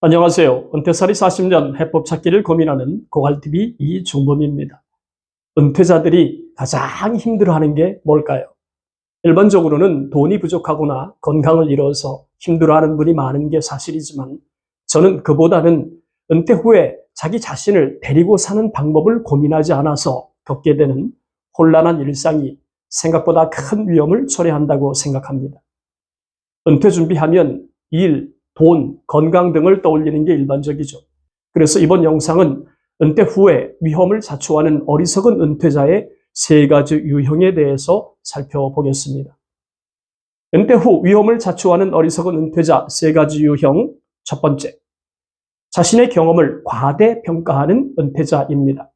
안녕하세요. 은퇴살이 40년 해법 찾기를 고민하는 고갈TV 이종범입니다. 은퇴자들이 가장 힘들어하는 게 뭘까요? 일반적으로는 돈이 부족하거나 건강을 잃어서 힘들어하는 분이 많은 게 사실이지만 저는 그보다는 은퇴 후에 자기 자신을 데리고 사는 방법을 고민하지 않아서 겪게 되는 혼란한 일상이 생각보다 큰 위험을 초래한다고 생각합니다. 은퇴 준비하면 일, 돈, 건강 등을 떠올리는 게 일반적이죠. 그래서 이번 영상은 은퇴 후에 위험을 자초하는 어리석은 은퇴자의 세 가지 유형에 대해서 살펴보겠습니다. 은퇴 후 위험을 자초하는 어리석은 은퇴자 세 가지 유형 첫 번째, 자신의 경험을 과대평가하는 은퇴자입니다.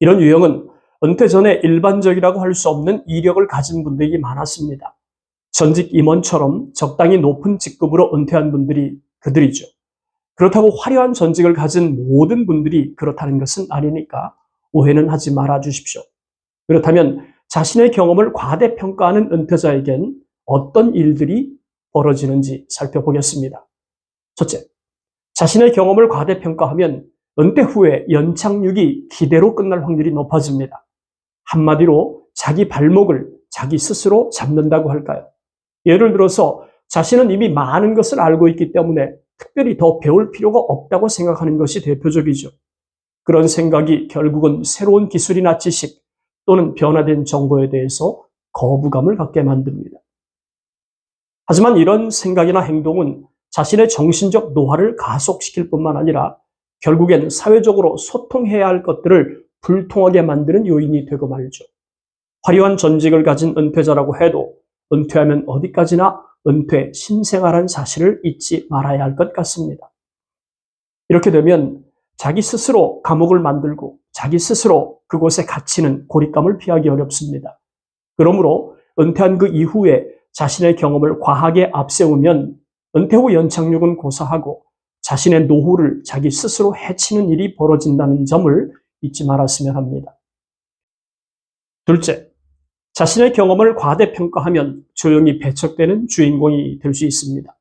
이런 유형은 은퇴 전에 일반적이라고 할 수 없는 이력을 가진 분들이 많았습니다. 전직 임원처럼 적당히 높은 직급으로 은퇴한 분들이 그들이죠. 그렇다고 화려한 전직을 가진 모든 분들이 그렇다는 것은 아니니까 오해는 하지 말아 주십시오. 그렇다면 자신의 경험을 과대평가하는 은퇴자에겐 어떤 일들이 벌어지는지 살펴보겠습니다. 첫째, 자신의 경험을 과대평가하면 은퇴 후에 연착륙이 기대로 끝날 확률이 높아집니다. 한마디로 자기 발목을 자기 스스로 잡는다고 할까요? 예를 들어서 자신은 이미 많은 것을 알고 있기 때문에 특별히 더 배울 필요가 없다고 생각하는 것이 대표적이죠. 그런 생각이 결국은 새로운 기술이나 지식 또는 변화된 정보에 대해서 거부감을 갖게 만듭니다. 하지만 이런 생각이나 행동은 자신의 정신적 노화를 가속시킬 뿐만 아니라 결국엔 사회적으로 소통해야 할 것들을 불통하게 만드는 요인이 되고 말죠. 화려한 전직을 가진 은퇴자라고 해도 은퇴하면 어디까지나 은퇴, 신생아란 사실을 잊지 말아야 할 것 같습니다. 이렇게 되면 자기 스스로 감옥을 만들고 자기 스스로 그곳에 갇히는 고립감을 피하기 어렵습니다. 그러므로 은퇴한 그 이후에 자신의 경험을 과하게 앞세우면 은퇴 후 연착륙은 고사하고 자신의 노후를 자기 스스로 해치는 일이 벌어진다는 점을 잊지 말았으면 합니다. 둘째, 자신의 경험을 과대평가하면 조용히 배척되는 주인공이 될 수 있습니다.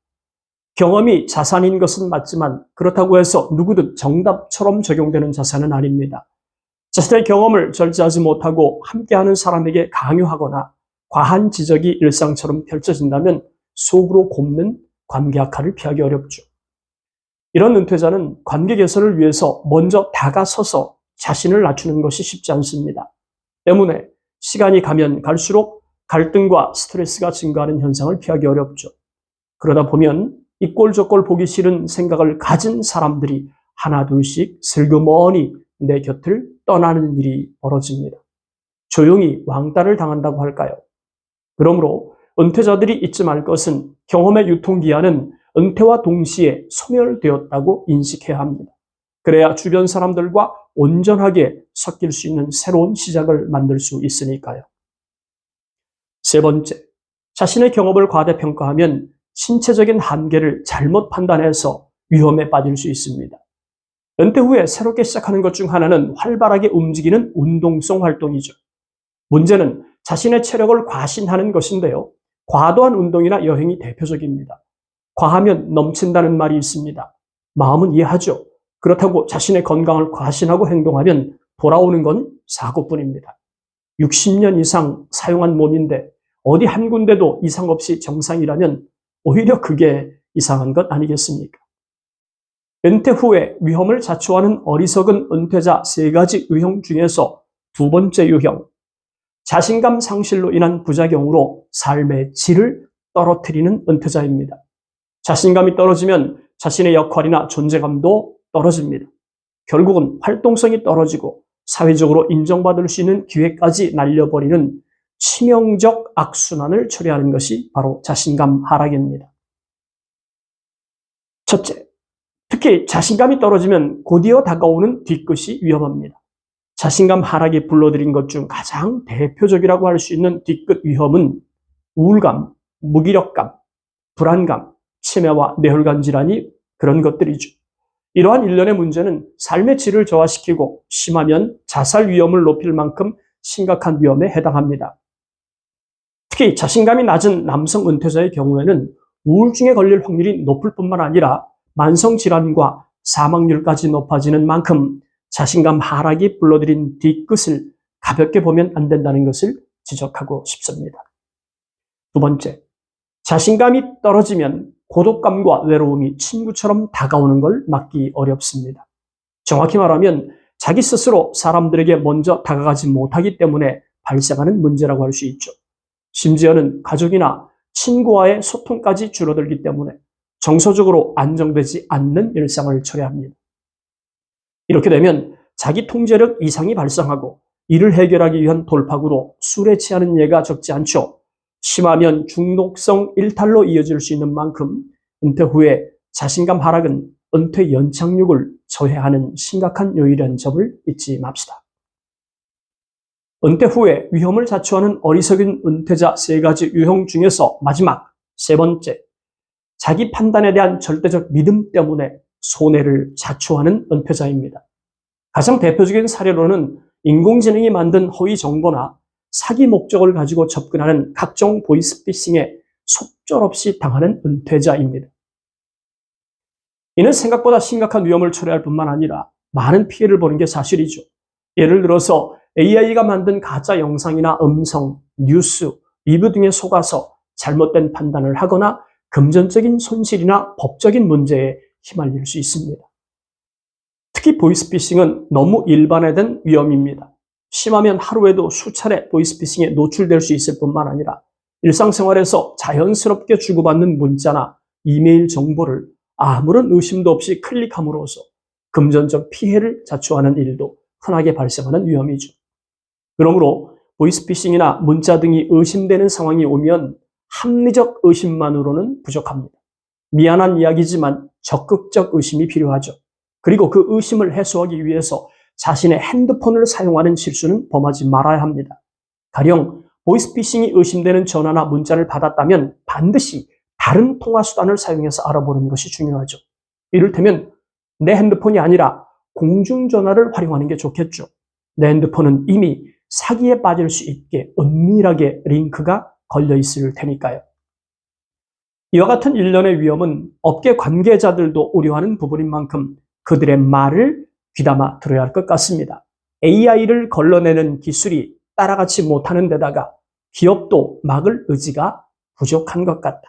경험이 자산인 것은 맞지만 그렇다고 해서 누구든 정답처럼 적용되는 자산은 아닙니다. 자신의 경험을 절제하지 못하고 함께하는 사람에게 강요하거나 과한 지적이 일상처럼 펼쳐진다면 속으로 곱는 관계 악화를 피하기 어렵죠. 이런 은퇴자는 관계 개선을 위해서 먼저 다가서서 자신을 낮추는 것이 쉽지 않습니다. 때문에 시간이 가면 갈수록 갈등과 스트레스가 증가하는 현상을 피하기 어렵죠. 그러다 보면 이꼴저꼴 보기 싫은 생각을 가진 사람들이 하나 둘씩 슬그머니 내 곁을 떠나는 일이 벌어집니다. 조용히 왕따를 당한다고 할까요? 그러므로 은퇴자들이 잊지 말 것은 경험의 유통기한은 은퇴와 동시에 소멸되었다고 인식해야 합니다. 그래야 주변 사람들과 온전하게 섞일 수 있는 새로운 시작을 만들 수 있으니까요. 세 번째, 자신의 경험을 과대평가하면 신체적인 한계를 잘못 판단해서 위험에 빠질 수 있습니다. 은퇴 후에 새롭게 시작하는 것 중 하나는 활발하게 움직이는 운동성 활동이죠. 문제는 자신의 체력을 과신하는 것인데요. 과도한 운동이나 여행이 대표적입니다. 과하면 넘친다는 말이 있습니다. 마음은 이해하죠. 그렇다고 자신의 건강을 과신하고 행동하면 돌아오는 건 사고뿐입니다. 60년 이상 사용한 몸인데 어디 한 군데도 이상 없이 정상이라면 오히려 그게 이상한 것 아니겠습니까? 은퇴 후에 위험을 자초하는 어리석은 은퇴자 세 가지 유형 중에서 두 번째 유형, 자신감 상실로 인한 부작용으로 삶의 질을 떨어뜨리는 은퇴자입니다. 자신감이 떨어지면 자신의 역할이나 존재감도 떨어집니다. 결국은 활동성이 떨어지고 사회적으로 인정받을 수 있는 기회까지 날려버리는 치명적 악순환을 초래하는 것이 바로 자신감 하락입니다. 첫째, 특히 자신감이 떨어지면 곧이어 다가오는 뒤끝이 위험합니다. 자신감 하락이 불러들인 것 중 가장 대표적이라고 할 수 있는 뒤끝 위험은 우울감, 무기력감, 불안감, 치매와 뇌혈관 질환이 그런 것들이죠. 이러한 일련의 문제는 삶의 질을 저하시키고 심하면 자살 위험을 높일 만큼 심각한 위험에 해당합니다. 특히 자신감이 낮은 남성 은퇴자의 경우에는 우울증에 걸릴 확률이 높을 뿐만 아니라 만성 질환과 사망률까지 높아지는 만큼 자신감 하락이 불러들인 뒤끝을 가볍게 보면 안 된다는 것을 지적하고 싶습니다. 두 번째, 자신감이 떨어지면 고독감과 외로움이 친구처럼 다가오는 걸 막기 어렵습니다. 정확히 말하면 자기 스스로 사람들에게 먼저 다가가지 못하기 때문에 발생하는 문제라고 할 수 있죠. 심지어는 가족이나 친구와의 소통까지 줄어들기 때문에 정서적으로 안정되지 않는 일상을 초래합니다. 이렇게 되면 자기 통제력 이상이 발생하고 이를 해결하기 위한 돌파구로 술에 취하는 예가 적지 않죠. 심하면 중독성 일탈로 이어질 수 있는 만큼 은퇴 후에 자신감 하락은 은퇴 연착륙을 저해하는 심각한 요인이라는 점을 잊지 맙시다. 은퇴 후에 위험을 자초하는 어리석은 은퇴자 세 가지 유형 중에서 마지막 세 번째, 자기 판단에 대한 절대적 믿음 때문에 손해를 자초하는 은퇴자입니다. 가장 대표적인 사례로는 인공지능이 만든 허위 정보나 사기 목적을 가지고 접근하는 각종 보이스피싱에 속절없이 당하는 은퇴자입니다. 이는 생각보다 심각한 위험을 초래할 뿐만 아니라 많은 피해를 보는 게 사실이죠. 예를 들어서 AI가 만든 가짜 영상이나 음성, 뉴스, 리뷰 등에 속아서 잘못된 판단을 하거나 금전적인 손실이나 법적인 문제에 휘말릴 수 있습니다. 특히 보이스피싱은 너무 일반화된 위험입니다. 심하면 하루에도 수차례 보이스피싱에 노출될 수 있을 뿐만 아니라 일상생활에서 자연스럽게 주고받는 문자나 이메일 정보를 아무런 의심도 없이 클릭함으로써 금전적 피해를 자초하는 일도 흔하게 발생하는 위험이죠. 그러므로 보이스피싱이나 문자 등이 의심되는 상황이 오면 합리적 의심만으로는 부족합니다. 미안한 이야기지만 적극적 의심이 필요하죠. 그리고 그 의심을 해소하기 위해서 자신의 핸드폰을 사용하는 실수는 범하지 말아야 합니다. 가령 보이스피싱이 의심되는 전화나 문자를 받았다면 반드시 다른 통화 수단을 사용해서 알아보는 것이 중요하죠. 이를테면 내 핸드폰이 아니라 공중전화를 활용하는 게 좋겠죠. 내 핸드폰은 이미 사기에 빠질 수 있게 은밀하게 링크가 걸려 있을 테니까요. 이와 같은 일련의 위험은 업계 관계자들도 우려하는 부분인 만큼 그들의 말을 귀담아 들어야 할 것 같습니다. AI를 걸러내는 기술이 따라가지 못하는 데다가 기업도 막을 의지가 부족한 것 같다.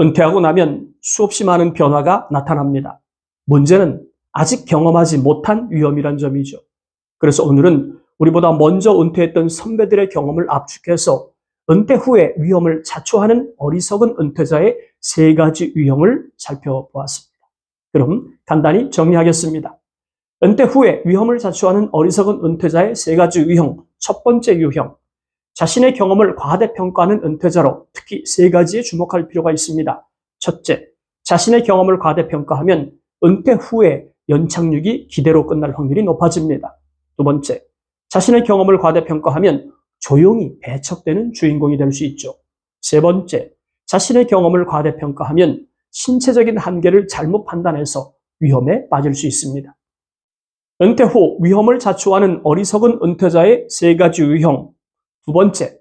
은퇴하고 나면 수없이 많은 변화가 나타납니다. 문제는 아직 경험하지 못한 위험이란 점이죠. 그래서 오늘은 우리보다 먼저 은퇴했던 선배들의 경험을 압축해서 은퇴 후에 위험을 자초하는 어리석은 은퇴자의 세 가지 유형을 살펴보았습니다. 그럼 간단히 정리하겠습니다. 은퇴 후에 위험을 자초하는 어리석은 은퇴자의 세 가지 유형. 첫 번째 유형. 자신의 경험을 과대평가하는 은퇴자로 특히 세 가지에 주목할 필요가 있습니다. 첫째, 자신의 경험을 과대평가하면 은퇴 후에 연착륙이 기대로 끝날 확률이 높아집니다. 두 번째, 자신의 경험을 과대평가하면 조용히 배척되는 주인공이 될 수 있죠. 세 번째, 자신의 경험을 과대평가하면 신체적인 한계를 잘못 판단해서 위험에 빠질 수 있습니다. 은퇴 후 위험을 자초하는 어리석은 은퇴자의 세 가지 유형. 두 번째,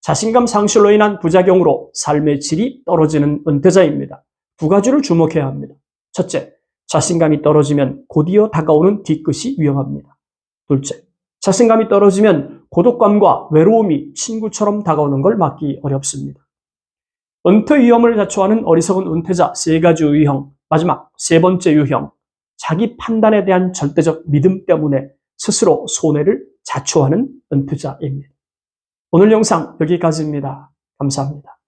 자신감 상실로 인한 부작용으로 삶의 질이 떨어지는 은퇴자입니다. 두 가지를 주목해야 합니다. 첫째, 자신감이 떨어지면 곧이어 다가오는 뒤끝이 위험합니다. 둘째, 자신감이 떨어지면 고독감과 외로움이 친구처럼 다가오는 걸 막기 어렵습니다. 은퇴 위험을 자초하는 어리석은 은퇴자 세 가지 유형, 마지막 세 번째 유형, 자기 판단에 대한 절대적 믿음 때문에 스스로 손해를 자초하는 은퇴자입니다. 오늘 영상 여기까지입니다. 감사합니다.